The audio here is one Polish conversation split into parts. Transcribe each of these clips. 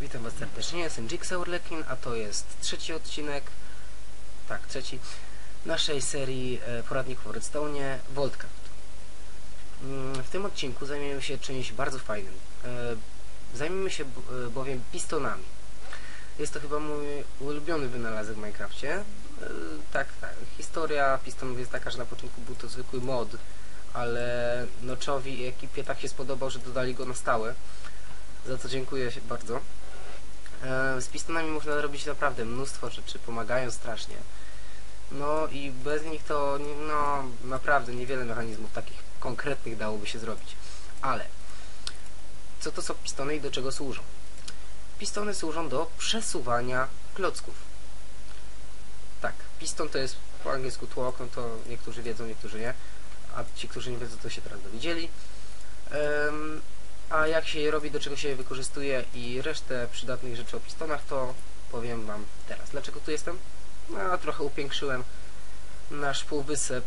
Witam Was serdecznie, jestem Jigsaw Urlekin, a to jest trzeci odcinek, tak, trzeci, naszej serii e, poradników o Redstone Voltcraft. Mm, W tym odcinku zajmiemy się czymś bardzo fajnym. E, Zajmiemy się e, bowiem pistonami. Jest to chyba mój ulubiony wynalazek w Minecrafcie. Tak, tak. Historia pistonów jest taka, że na początku był to zwykły mod, ale Noczowi i ekipie tak się spodobał, że dodali go na stałe. Za co dziękuję bardzo. E, Z pistonami można robić naprawdę mnóstwo rzeczy, pomagają strasznie. No i bez nich to no naprawdę niewiele mechanizmów takich konkretnych dałoby się zrobić. Ale co to są pistony i do czego służą? Pistony służą do przesuwania klocków. Tak, piston to jest po angielsku tłok, no to niektórzy wiedzą, niektórzy nie. A ci, którzy nie wiedzą, to się teraz dowiedzieli. Em, a jak się je robi, do czego się je wykorzystuje i resztę przydatnych rzeczy o pistonach, to powiem Wam teraz. Dlaczego tu jestem? No, trochę upiększyłem nasz półwysep,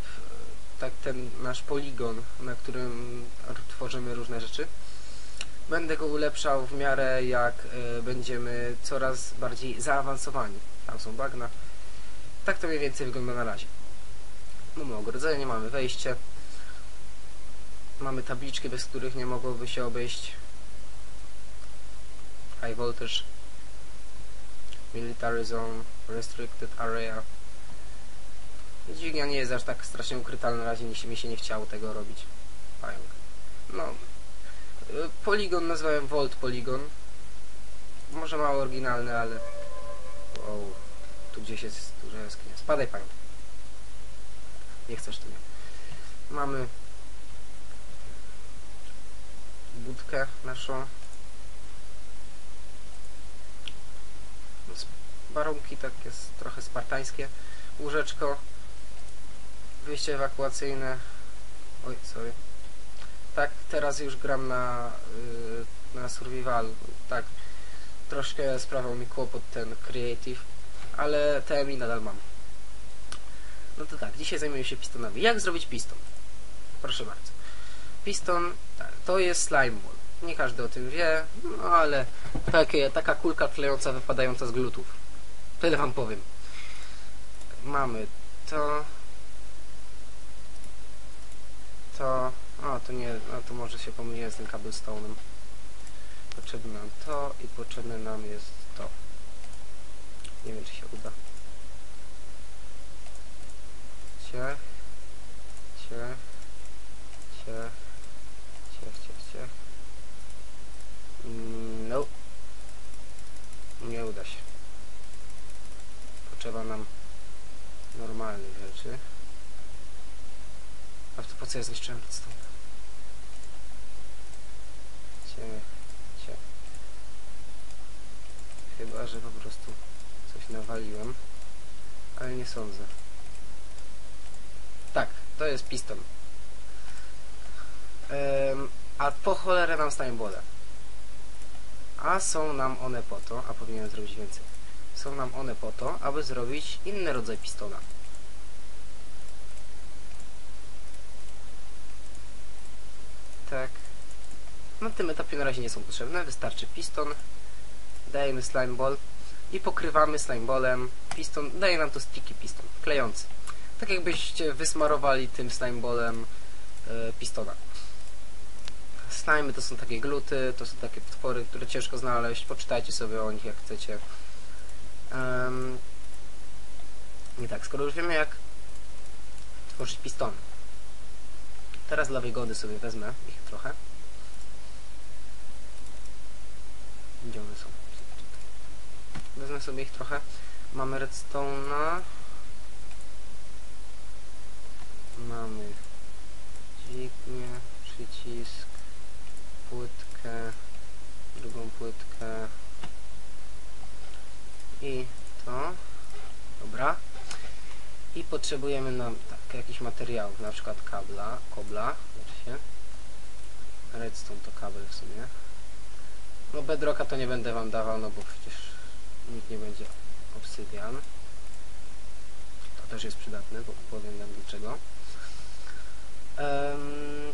tak ten nasz poligon, na którym tworzymy różne rzeczy. Będę go ulepszał w miarę jak e, będziemy coraz bardziej zaawansowani. Tam są bagna. Tak to mniej więcej wygląda na razie. Mamy ogrodzenie, mamy wejście. Mamy tabliczki, bez których nie mogłoby się obejść. High voltage. Military zone. Restricted area. Dźwignia nie jest aż tak strasznie ukryta, na razie mi się nie chciało tego robić. Pająk. No. Poligon nazwałem Volt Polygon. Może mało oryginalny, ale... Wow. Tu gdzieś jest duża jaskinia. Spadaj pająk. Nie chcesz tu. Mamy budkę naszą. Warunki takie trochę spartańskie. Łóżeczko. Wyjście ewakuacyjne. Oj, sorry. Tak, teraz już gram na, y, na survival. Tak, troszkę sprawiał mi kłopot ten creative, ale TMI nadal mam. No to tak, dzisiaj zajmuję się pistonami. Jak zrobić piston? Proszę bardzo. Piston, to jest slime ball. Nie każdy o tym wie, no ale takie, taka kulka klejąca wypadająca z glutów. Tyle wam powiem. Mamy to. To. O, to nie, no to może się pomyliłem z tym cobblestone'em. Potrzebne nam to i potrzebne nam jest to. Nie wiem, czy się uda. Ciech. Ciech. Ciech. Ciech, ciech, ciech. Mm, No. Nie uda się. Potrzeba nam normalnych rzeczy. A to po co ja zniszczyłem redstone? Ciech. Chyba, że po prostu coś nawaliłem. Ale nie sądzę. Tak, to jest piston. A po cholerę nam stają bole. A są nam one po to, a powinienem zrobić więcej. Są nam one po to, aby zrobić inny rodzaj pistona. Tak. Na tym etapie na razie nie są potrzebne. Wystarczy piston. Dajemy slime ball i pokrywamy slime ballem. Piston daje nam to sticky piston, klejący. Tak jakbyście wysmarowali tym slime ballem e, pistona. Slimy to są takie gluty, to są takie twory, które ciężko znaleźć. Poczytajcie sobie o nich jak chcecie. Um, I tak, skoro już wiemy jak tworzyć pistony. Teraz dla wygody sobie wezmę ich trochę. Gdzie one są? Wezmę sobie ich trochę. Mamy redstone'a. Mamy dźwignię, przycisk, płytkę, drugą płytkę i to. Dobra. I potrzebujemy nam tak, jakichś materiałów, na przykład kabla, kobla, znaczy się. Redstone to kabel w sumie. No bedrocka to nie będę wam dawał, no bo przecież nikt nie będzie obsydian. To też jest przydatne, bo powiem wam dlaczego. Em,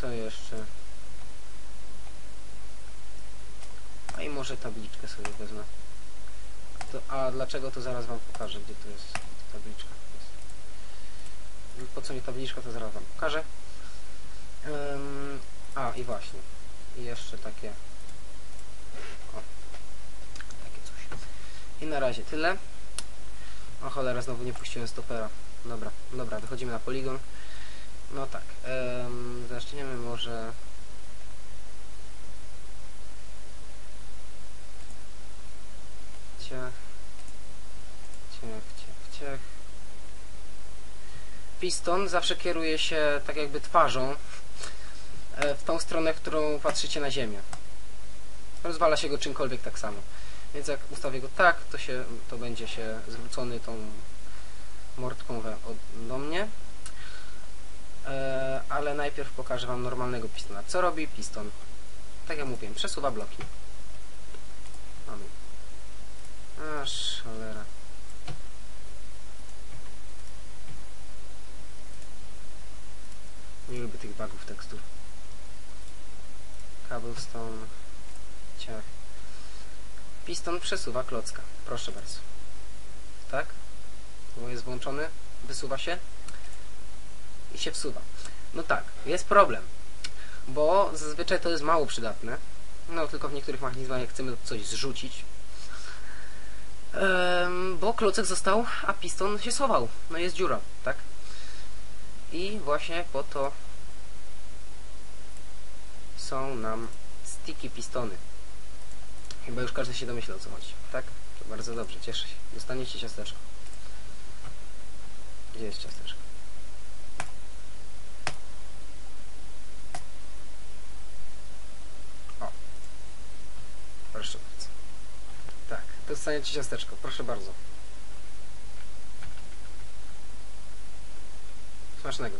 co jeszcze? A i może tabliczkę sobie wezmę. To, a dlaczego to zaraz wam pokażę, gdzie to jest tabliczka. Jest. Po co mi tabliczka, to zaraz wam pokażę. Ym, a i właśnie. I jeszcze takie. O. Takie coś. I na razie tyle. O cholera, znowu nie puściłem stopera. Dobra, dobra, wychodzimy na poligon. No tak. Zaczniemy może. Ciach. Ciach, ciach, ciach. Piston zawsze kieruje się tak jakby twarzą e, w tą stronę, w którą patrzycie na ziemię. Rozwala się go czymkolwiek tak samo. Więc jak ustawię go tak, to, się, to będzie się zwrócony tą mordką od, do mnie. E, ale najpierw pokażę Wam normalnego pistona. Co robi piston? Tak jak mówiłem, przesuwa bloki. Mamy. Aż cholera. Nie lubię tych bugów tekstur. Cobblestone. Ciach. Piston przesuwa klocka. Proszę bardzo. Tak? Bo jest włączony. Wysuwa się. I się wsuwa. No tak, jest problem. Bo zazwyczaj to jest mało przydatne. No tylko w niektórych mechanizmach jak chcemy coś zrzucić. Ehm, bo klocek został, a piston się schował. No jest dziura, tak? I właśnie po to są nam sticky pistony. Chyba już każdy się domyśla o co chodzi, tak? To bardzo dobrze, cieszę się. Dostaniecie ciasteczko. Gdzie jest ciasteczko? O. Proszę bardzo. Tak, dostaniecie ciasteczko, proszę bardzo. Smacznego.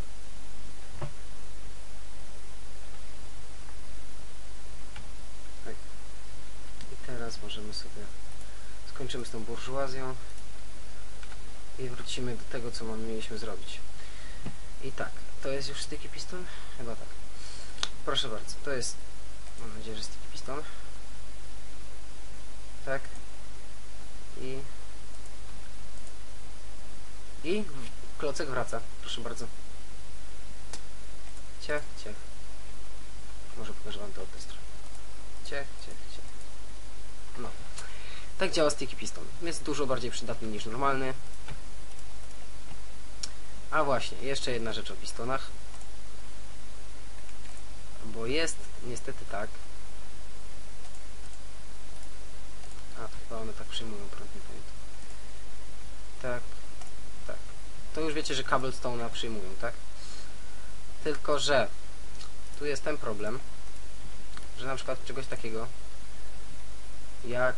Tak. I teraz możemy sobie skończymy z tą burżuazją i wrócimy do tego, co mam, mieliśmy zrobić. I tak, to jest już sticky piston? Chyba tak. Proszę bardzo, to jest, mam nadzieję, że sticky piston. Tak. I i klocek wraca, proszę bardzo. Ciach, ciach. Może pokażę wam to od tej strony. Ciach, ciach, ciach. No. Tak działa sticky piston. Jest dużo bardziej przydatny niż normalny. A właśnie, jeszcze jedna rzecz o pistonach. Bo jest niestety tak. A, chyba one tak przyjmują prąd, nie pamiętam. Tak, tak. To już wiecie, że Cobblestone'a przyjmują, tak? Tylko, że tu jest ten problem, że na przykład czegoś takiego jak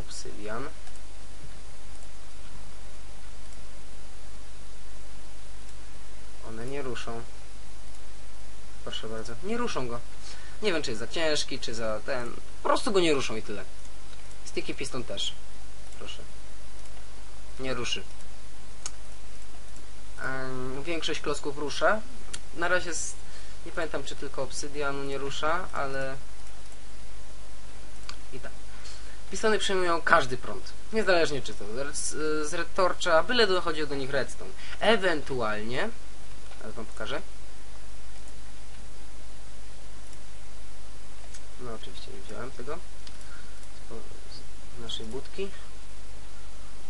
obsydian. One nie ruszą. Proszę bardzo, nie ruszą go. Nie wiem czy jest za ciężki, czy za ten. Po prostu go nie ruszą i tyle. Sticky piston też. Proszę. Nie ruszy. Większość klocków rusza. Na razie z, nie pamiętam czy tylko obsydianu nie rusza, ale i tak Pistony przyjmują każdy prąd. Niezależnie czy to z, z retorcza, byle dochodził do nich redstone. Ewentualnie, teraz wam pokażę. No oczywiście nie wziąłem tego z naszej budki.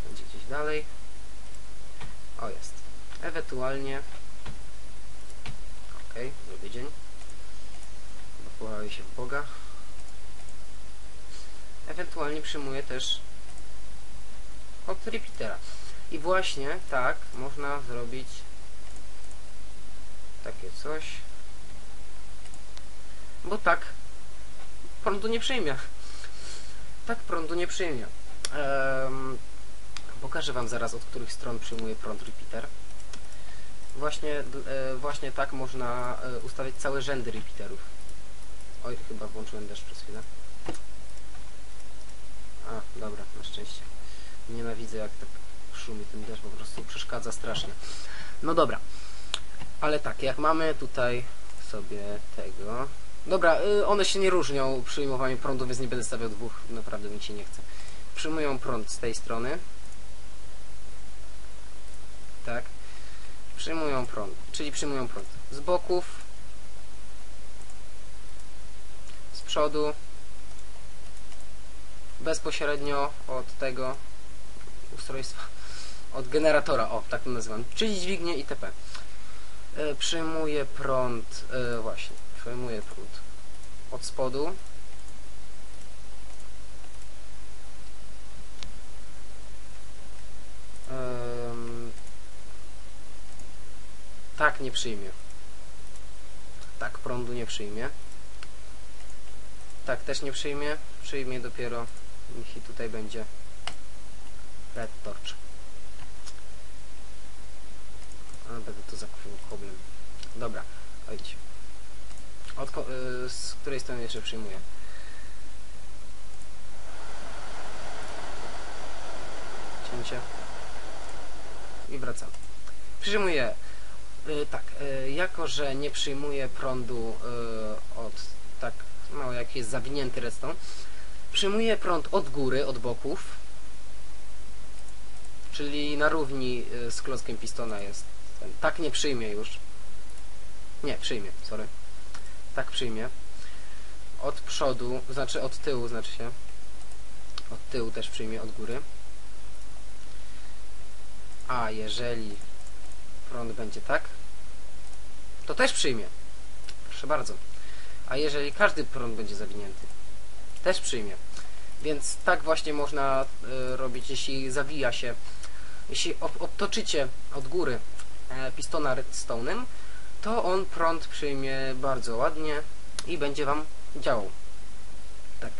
Będzie gdzieś dalej. O jest. Ewentualnie ok, zrobię dzień. Pochwalaj się w Boga. Ewentualnie przyjmuje też od repeatera. I właśnie tak można zrobić takie coś. Bo tak prądu nie przyjmie. Tak prądu nie przyjmie. Pokażę Wam zaraz, od których stron przyjmuje prąd repeater. Właśnie, e, właśnie tak można e, ustawiać całe rzędy repeaterów. Oj, chyba włączyłem deszcz przez chwilę. A, dobra, na szczęście. Nienawidzę jak tak szumi ten deszcz, po prostu przeszkadza strasznie. No dobra. Ale tak, jak mamy tutaj sobie tego, Dobra, y, one się nie różnią przy przyjmowaniu prądu, więc nie będę stawiał dwóch, naprawdę mi się nie chce. Przyjmują prąd z tej strony. Tak. Przyjmują prąd, czyli przyjmują prąd z boków, z przodu, bezpośrednio od tego ustrojstwa, od generatora, o, tak to nazywam, czyli dźwignię itp. E, przyjmuje prąd, e, właśnie, przyjmuje prąd od spodu. Tak nie przyjmie. Tak prądu nie przyjmie. Tak też nie przyjmie. Przyjmie dopiero jeśli tutaj będzie red torch. A, będę to zakrył koblem. Dobra, ojdź. Od y, z której strony jeszcze przyjmuję? Cięcie. I wracam. Przyjmuję. Y, tak, y, jako że nie przyjmuję prądu y, od tak mało jak jest zawinięty redstone, przyjmuję prąd od góry, od boków, czyli na równi y, z klockiem pistona jest. Tak nie przyjmie już. Nie, przyjmie, sorry. Tak przyjmie. Od przodu, znaczy od tyłu, znaczy się. Od tyłu też przyjmie od góry. A jeżeli prąd będzie tak, to też przyjmie. Proszę bardzo. A jeżeli każdy prąd będzie zawinięty, też przyjmie. Więc tak właśnie można y, robić, jeśli zawija się, jeśli ob obtoczycie od góry e, pistona redstone'em, to on prąd przyjmie bardzo ładnie i będzie Wam działał. Tak.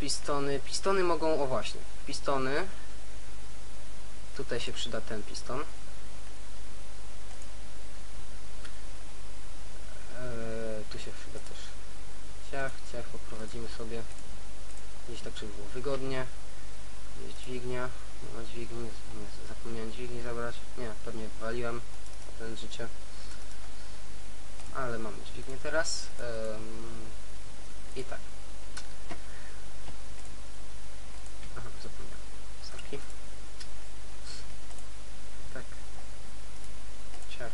Pistony. Pistony mogą, o właśnie, pistony. Tutaj się przyda ten piston. Eee, tu się przyda też ciach, ciach poprowadzimy sobie gdzieś tak, żeby było wygodnie. Jest dźwignia, nie ma dźwigni, nie, zapomniałem dźwigni zabrać. Nie, pewnie wywaliłem ten życie. Ale mamy dźwignię teraz. Em, I tak. Aha, zapomniałem. Sorki. Tak. Ciach.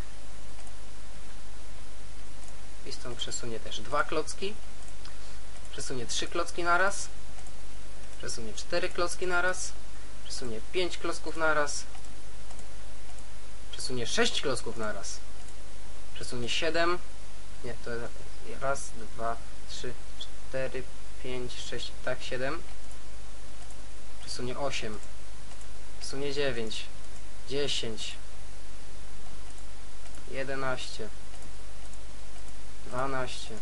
Piston przesunie też dwa klocki. Przesunie trzy klocki naraz. Przesunie cztery klocki naraz. Przesunie pięć klocków naraz. Przesunie 6 klocków naraz. Przesunie 7. Nie, to raz, dwa, trzy, cztery, pięć, sześć, tak 7. Przesunie 8. Przesunie 9. 10. 11. 12.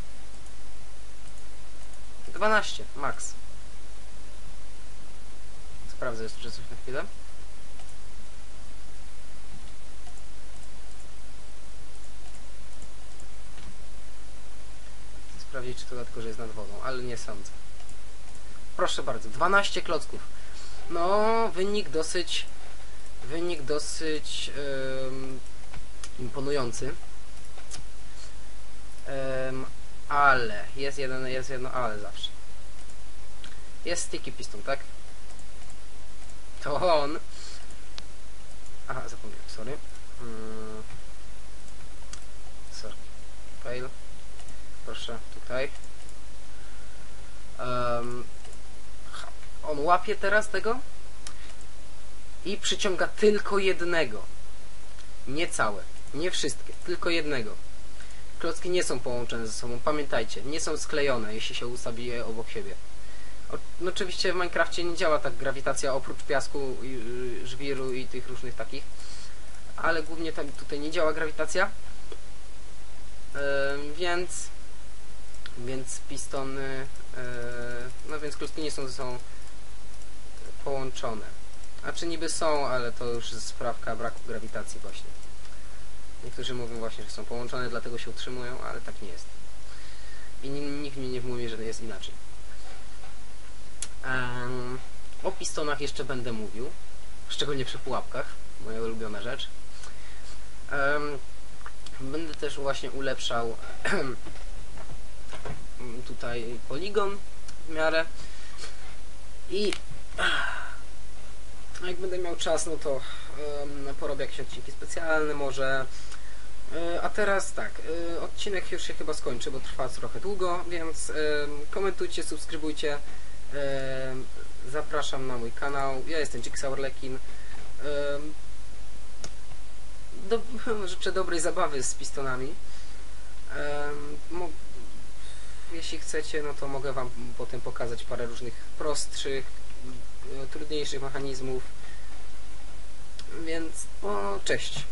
12, max. Sprawdzę jeszcze coś na chwilę. Sprawdzić, czy to dlatego, że jest nad wodą, ale nie sądzę. Proszę bardzo, 12 klocków. No, wynik dosyć wynik dosyć em, imponujący. Ale jest jeden, jest jedno ale zawsze. Jest sticky piston, tak? To on. Aha, zapomniałem, sorry. Mm. Sorry. Fail. Proszę, tutaj. Um, on łapie teraz tego i przyciąga tylko jednego. Nie całe, nie wszystkie, tylko jednego. Klocki nie są połączone ze sobą, pamiętajcie, nie są sklejone, jeśli się ustawi je obok siebie. O, no oczywiście w Minecrafcie nie działa tak grawitacja oprócz piasku, y, żwiru i tych różnych takich, ale głównie tam tutaj nie działa grawitacja, Ym, więc więc pistony, yy, no więc klocki nie są ze sobą połączone. A czy niby są, ale to już jest sprawka braku grawitacji właśnie. Niektórzy mówią właśnie, że są połączone, dlatego się utrzymują, ale tak nie jest. I ni- nikt mi nie mówi, że jest inaczej. Em, o pistonach jeszcze będę mówił, szczególnie przy pułapkach, moja ulubiona rzecz. Em, Będę też właśnie ulepszał tutaj poligon w miarę i jak będę miał czas, no to porobię jakieś odcinki specjalne może. E, A teraz tak, e, odcinek już się chyba skończy, bo trwa trochę długo, więc komentujcie, subskrybujcie. Em, Zapraszam na mój kanał. Ja jestem Jigsaw Lekin. Do, życzę dobrej zabawy z pistonami. Jeśli chcecie, no to mogę Wam potem pokazać parę różnych prostszych, e, trudniejszych mechanizmów. Więc, o, cześć.